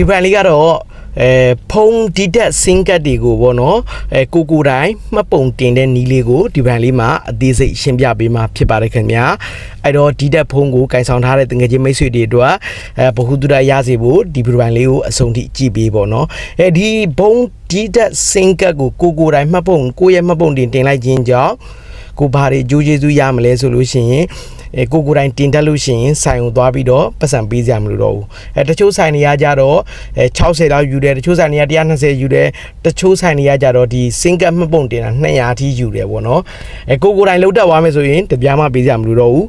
ဒီဘန်လေးကတော့အဲဖုံးဒီတက်စင်ကတ်တွေကိုပေါ့နော်အဲကိုကိုတိုင်းမှတ်ပုံတင်တဲ့နီးလေးကိုဒီဘန်လေးမှာအသေးစိတ်ရှင်းပြပေးမှာဖြစ်ပါတယ်ခင်ဗျာအဲ့တော့ဒီတက်ဖုံးကိုကင်ဆောင်ထားတဲ့တငယ်ချင်းမိတ်ဆွေတွေအတွက်အဲဘ ഹു တုဒရစေဖို့ဒီဒီဘန်လေးကိုအဆုံးထိကြည့်ပေးပေါ့နော်အဲဒီဘုံဒီတက်စင်ကတ်ကိုကိုကိုတိုင်းမှတ်ပုံကိုရဲ့မှတ်ပုံတင်တင်လိုက်ခြင်းကြောင့် ကိုဘာတွေကြိုးကျေးဇူးရမလဲဆိုလို့ရှိရင်အဲကိုကိုယ်တိုင်တင်တက်လို့ရှိရင်ဆိုင်ကိုသွားပြီးတော့ပတ်စံပေးကြမလို့တော့ဘူးအဲတချို့ဆိုင်တွေကကြတော့အဲ60လောက်ယူတယ်တချို့ဆိုင်တွေက120ယူတယ်တချို့ဆိုင်တွေကကြတော့ဒီစင်ကတ်မှတ်ပုံတင်တာ200အထိယူတယ်ပေါ့နော်အဲကိုကိုယ်တိုင်လှုပ်တက်သွားမယ်ဆိုရင်တပြားမှပေးကြမလို့တော့ဘူး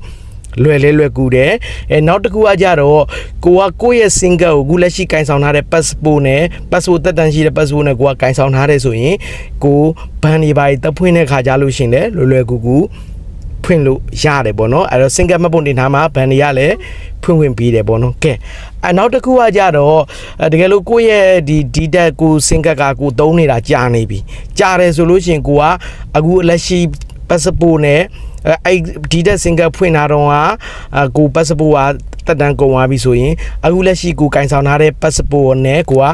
လွယ်လဲလွယ်ကူတယ်အဲနောက်တစ်ခုကကြတော့ကိုကကိုယ့်ရဲ့ single ကိုအခုလက်ရှိကင်ဆောင်ထားတဲ့ passport နဲ့ passport တက်တန်းရှိတဲ့ passport နဲ့ကိုကကင်ဆောင်ထားတဲ့ဆိုရင်ကိုဘန်ဒီပါတက်ဖွင့်တဲ့ခါကြလို့ရှရင်လဲလွယ်လွယ်ကူကူဖွင့်လို့ရတယ်ပေါ့နော်အဲ့တော့ single မှတ်ပုံတင်ထားမှာဘန်ဒီကလည်းဖွင့်ဝင်ပြီးတယ်ပေါ့နော်ကဲအနောက်တစ်ခုကကြတော့အဲတကယ်လို့ကိုယ့်ရဲ့ဒီဒီတက်ကို single ကကိုသုံးနေတာကြာနေပြီကြာတယ်ဆိုလို့ရှရင်ကိုကအခုလက်ရှိ passport နဲ့အဲအဲ့ဒီတက် single ဖွင့်တာတော့ကအကို passport ကတက်တန်းကုန်သွားပြီဆိုရင်အခုလက်ရှိကိုကင်ဆောင်ထားတဲ့ passport နဲ့ကိုက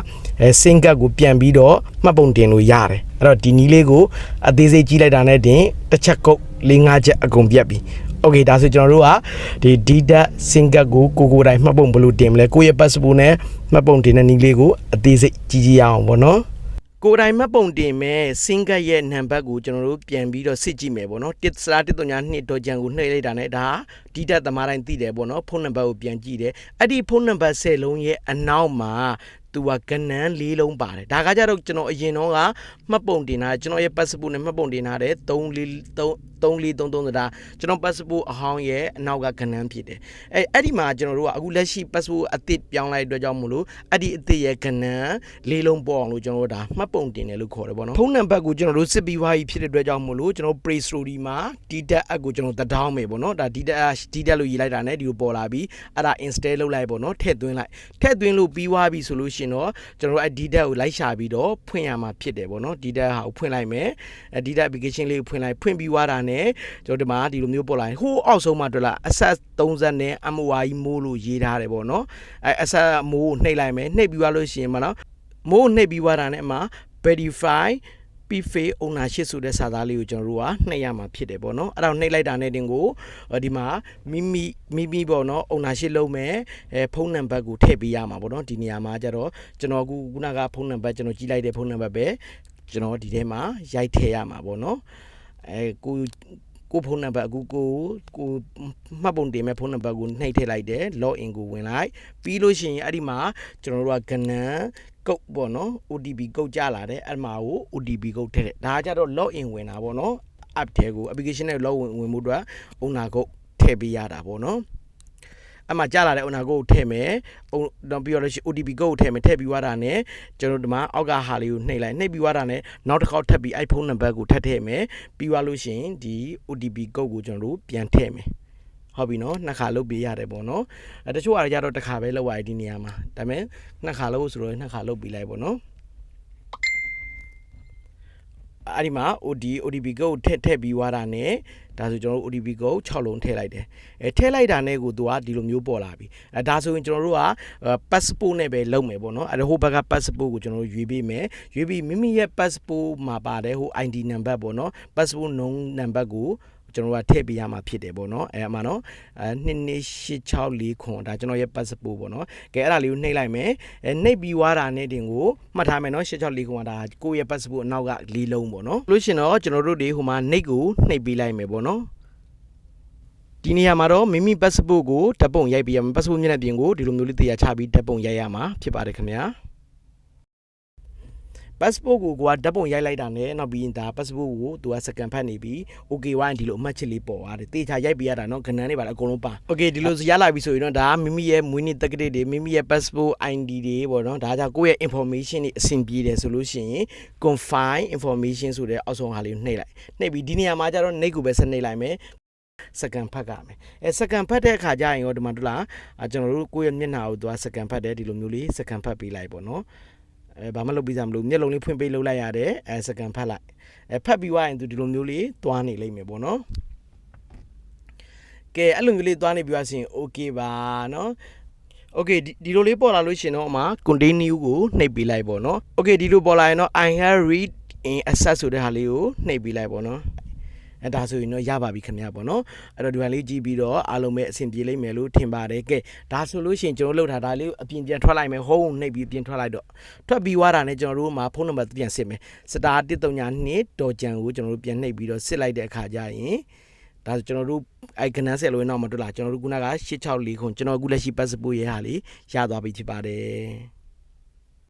အဲ single ကိုပြန်ပြီးတော့မှတ်ပုံတင်လို့ရတယ်အဲ့တော့ဒီနီးလေးကိုအသေးစိတ်ကြည့်လိုက်တာနဲ့တင်တစ်ချက်ကုတ်၄၅ချက်အကုန်ပြတ်ပြီโอเคဒါဆိုကျွန်တော်တို့ကဒီဒီတက် single ကိုကိုကိုယ်တိုင်မှတ်ပုံဘယ်လိုတင်မလဲကိုယ့်ရဲ့ passport နဲ့မှတ်ပုံတင်တဲ့နီးလေးကိုအသေးစိတ်ကြည့်ကြည့်ရအောင်ပေါ့နော် ကိုယ်တိုင်မှတ်ပုံတင်မဲ့စင်ကတ်ရဲ့နံပါတ်ကိုကျွန်တော်တို့ပြန်ပြီးတော့စစ်ကြည့်မယ်ပေါ့နော်တစ်စရာတစ်တုညာနှစ်တော့ကြံကိုနှိပ်လိုက်တာနဲ့ဒါဒီတက်သမားတိုင်းသိတယ်ပေါ့နော်ဖုန်းနံပါတ်ကိုပြန်ကြည့်တယ်အဲ့ဒီဖုန်းနံပါတ်10လုံးရဲ့အနောက်မှာသူကကနန်း၄လုံးပါတယ်ဒါကကြတော့ကျွန်တော်အရင်တော့ကမှတ်ပုံတင်တာကျွန်တော်ရဲ့ passport နဲ့မှတ်ပုံတင်ထားတယ်3 4 3 3433ဆိုတာကျွန်တော် passport အဟောင်းရဲ့အနောက်ကကနန်းဖြစ်တယ်အဲအဲ့ဒီမှာကျွန်တော်တို့ကအခုလက်ရှိ passport အသစ်ပြောင်းလိုက်တဲ့အတွက်ကြောင့်မို့လို့အဲ့ဒီအသစ်ရဲ့ကနန်းလေးလုံးပေါ်အောင်လို့ကျွန်တော်တို့ဒါမှတ်ပုံတင်တယ်လို့ခေါ်တယ်ပေါ့နော်ဖုန်းနံပါတ်ကိုကျွန်တော်တို့စစ်ပြီးွားကြီးဖြစ်တဲ့အတွက်ကြောင့်မို့လို့ကျွန်တော် Play Store ဒီမှာ DTAG app ကိုကျွန်တော်တဒေါင်းမယ်ပေါ့နော်ဒါ DTAG DTAG လို့ရေးလိုက်တာ ਨੇ ဒီကိုပေါ်လာပြီးအဲ့ဒါ install လုပ်လိုက်ပေါ့နော်ထည့်သွင်းလိုက်ထည့်သွင်းလို့ပြီးွားပြီဆိုလို့ရှင်တော့ကျွန်တော်တို့အဲ့ DTAG ကိုလိုက်ရှာပြီးတော့ဖွင့်ရမှာဖြစ်တယ်ပေါ့နော် DTAG ဟာကိုဖွင့်လိုက်မယ်အဲ DTAG application လေးကိုဖွင့်လိုက်ဖွင့်ပြီးွားတာ ਨੇ ကျွန်တော်ဒီမှာဒီလိုမျိုးပေါ်လာရင်ဟိုးအောက်ဆုံးမှာတွေ့လား access 30နဲ့ MOI မိုးလို့ရေးထားတယ်ပေါ့နော်အဲ access မိုးကိုနှိပ်လိုက်မယ်နှိပ်ပြီးွားလို့ရှိရင်မနော်မိုးကိုနှိပ်ပြီးွားတာ ਨੇ အမှာ verify PFA ownership ဆိုတဲ့စာသားလေးကိုကျွန်တော်တို့ကနှိပ်ရမှာဖြစ်တယ်ပေါ့နော်အဲ့ဒါကိုနှိပ်လိုက်တာနဲ့တင်ကိုအော်ဒီမှာမိမိမိမိပေါ့နော် ownership လုပ်မယ်အဲဖုန်းနံပါတ်ကိုထည့်ပေးရမှာပေါ့နော်ဒီနေရာမှာကျတော့ကျွန်တော်အခုခုနကဖုန်းနံပါတ်ကျွန်တော်ကြည့်လိုက်တဲ့ဖုန်းနံပါတ်ပဲကျွန်တော်ဒီထဲမှာရိုက်ထည့်ရမှာပေါ့နော် အဲကိုကိုဖုန်းနံပါတ်အခုကိုကိုမှတ်ပုံတင်မဲ့ဖုန်းနံပါတ်ကိုနှိပ်ထည့်လိုက်တယ် log in ကိုဝင်လိုက်ပြီးလို့ရှိရင်အဲ့ဒီမှာကျွန်တော်တို့ကကနန်းကုတ်ပေါ့နော် OTP ကုတ်ကြလာတယ်အဲ့မှာကို OTP ကုတ်ထည့်တယ်ဒါကကြတော့ log in ဝင်တာပေါ့နော် app ထဲကို application နဲ့ log in ဝင်မှုအတွက် owner ကုတ်ထည့်ပေးရတာပေါ့နော် အမှကြာလာတဲ့ owner ကိုထည့်မယ်။တော့ပြီးတော့လို့ရှိရင် OTP ကိုထည့်မယ်ထည့်ပြီးွားတာနဲ့ကျွန်တော်ဒီမှာအောက်ကဟာလေးကိုနှိပ်လိုက်နှိပ်ပြီးွားတာနဲ့နောက်တစ်ခေါက်ထပ်ပြီး iPhone နံပါတ်ကိုထပ်ထည့်မယ်။ပြီးွားလို့ရှိရင်ဒီ OTP ကုတ်ကိုကျွန်တော်တို့ပြန်ထည့်မယ်။ဟုတ်ပြီနော်နှစ်ခါလုပ်ပေးရတယ်ပေါ့နော်အဲတချို့အားကြတော့တစ်ခါပဲလုပ်ရတယ်ဒီနေရာမှာဒါပေမဲ့နှစ်ခါလုပ်ဆိုတော့နှစ်ခါလုပ်ပေးလိုက်ပေါ့နော် အဲ့ဒီမှာ OD ODP ကိုထည့်ထည့်ပြီးွားတာနဲ့ဒါဆိုကျွန်တော်တို့ ODP ကို6လုံးထည့်လိုက်တယ်အဲထည့်လိုက်တာနဲ့ကိုသူကဒီလိုမျိုးပေါ်လာပြီအဲဒါဆိုရင်ကျွန်တော်တို့က passport နဲ့ပဲလုပ်မယ်ပေါ့နော်အဲဟိုဘက်က passport ကိုကျွန်တော်တို့ရွေးပေးမယ်ရွေးပြီးမိမိရဲ့ passport မှာပါတယ်ဟို ID number ပေါ့နော် passport number ကို ကျွန်တော်ကထည့်ပေးရမှာဖြစ်တယ်ပေါ့နော်အဲအမှနော်အဲ2286ခွန်ဒါကျွန်တော်ရဲ့ passport ပေါ့နော်ကဲအဲ့ဒါလေးကိုနှိပ်လိုက်မယ်အဲနှိပ်ပြီးွားတာနဲ့တင်ကိုမှတ်ထားမယ်နော်8664ခွန်ကဒါကိုယ့်ရဲ့ passport အနောက်ကလေးလုံးပေါ့နော်လို့ရှင်တော့ကျွန်တော်တို့ဒီဟိုမှာနှိပ်ကိုနှိပ်ပေးလိုက်မယ်ပေါ့နော်ဒီနေရာမှာတော့မိမိ passport ကိုဓာတ်ပုံရိုက်ပေးရမယ် passport မျက်နှာပြင်ကိုဒီလိုမျိုးလေးတရားချပြီးဓာတ်ပုံရိုက်ရမှာဖြစ်ပါတယ်ခင်ဗျာ passport ကိုကွာဓာတ်ပုံရိုက်လိုက်တာနဲ့နောက်ပြီးရင်ဒါ passport ကိုသူက second ဖတ်နေပြီး okay ဝိုင်းဒီလိုအမှတ်ချက်လေးပေါ်သွားတယ်တေချာရိုက်ပြရတာနော်ခဏနဲ့ပါလားအကုန်လုံးပါ okay ဒီလိုရလာပြီဆိုရင်တော့ဒါမိမိရဲ့မွေးနေ့တက္ကသိုလ်တွေမိမိရဲ့ passport ID တွေပေါ့နော်ဒါကြောင့်ကိုယ့်ရဲ့ information တွေအဆင်ပြေတယ်ဆိုလို့ရှိရင် confine information ဆိုတဲ့အောက်ဆုံးဟာလေးနှိပ်လိုက်နှိပ်ပြီးဒီနေရာမှာကျတော့နှိပ်ကိုပဲဆက်နှိပ်လိုက်မယ်စကန်ဖတ်ကြမယ်အဲစကန်ဖတ်တဲ့အခါကျရင်ရောဒီမှာတို့လားကျွန်တော်တို့ကိုယ့်ရဲ့မျက်နှာကိုသွားစကန်ဖတ်တယ်ဒီလိုမျိုးလေးစကန်ဖတ်ပေးလိုက်ပေါ့နော် အဲဘာမှလုပ်ပြီးစားမလို့မျက်လုံးလေးဖွင့်ပေးလုပ်လိုက်ရတယ်အဲစကန်ဖတ်လိုက်အဲဖတ်ပြီးွားရင်သူဒီလိုမျိုးလေးသွားနေလိမ့်မယ်ပေါ့နော်ကဲအဲ့လိုမျိုးလေးသွားနေပြီးွားဆိုရင် okay ပါနော် okay ဒီလိုလေးပေါ်လာလို့ရှင်တော့အမ continue ကိုနှိပ်ပေးလိုက်ပေါ့နော် okay ဒီလိုပေါ်လာရင်တော့ i have read in access ဆိုတဲ့ဟာလေးကိုနှိပ်ပေးလိုက်ပေါ့နော် အဲဒါဆိုရင်တော့ရပါပြီခင်ဗျာပေါ့နော်အဲ့တော့ဒီဟာလေးကြည့်ပြီးတော့အားလုံးပဲအဆင်ပြေလိမ့်မယ်လို့ထင်ပါတယ်ကဲဒါဆိုလို့ရှိရင်ကျွန်တော်တို့လှုပ်ထားဒါလေးကိုအပြင်ပြန်ထွက်လိုက်မယ်ဟုံးနှိပ်ပြီးပြင်ထွက်လိုက်တော့ထွက်ပြီးွားတာနဲ့ကျွန်တော်တို့မှာဖုန်းနံပါတ်ပြန်စစ်မယ်စတာ139ဒေါ်ကြံကိုကျွန်တော်တို့ပြန်နှိပ်ပြီးတော့စစ်လိုက်တဲ့အခါကျရင်ဒါဆိုကျွန်တော်တို့အဲကနန်းဆက်လို့နောက်မတွေ့လားကျွန်တော်တို့ခုနက864ခွန်ကျွန်တော်အခုလက်ရှိ passport ရဲ့ဟာလေးရသွားပြီဖြစ်ပါတယ်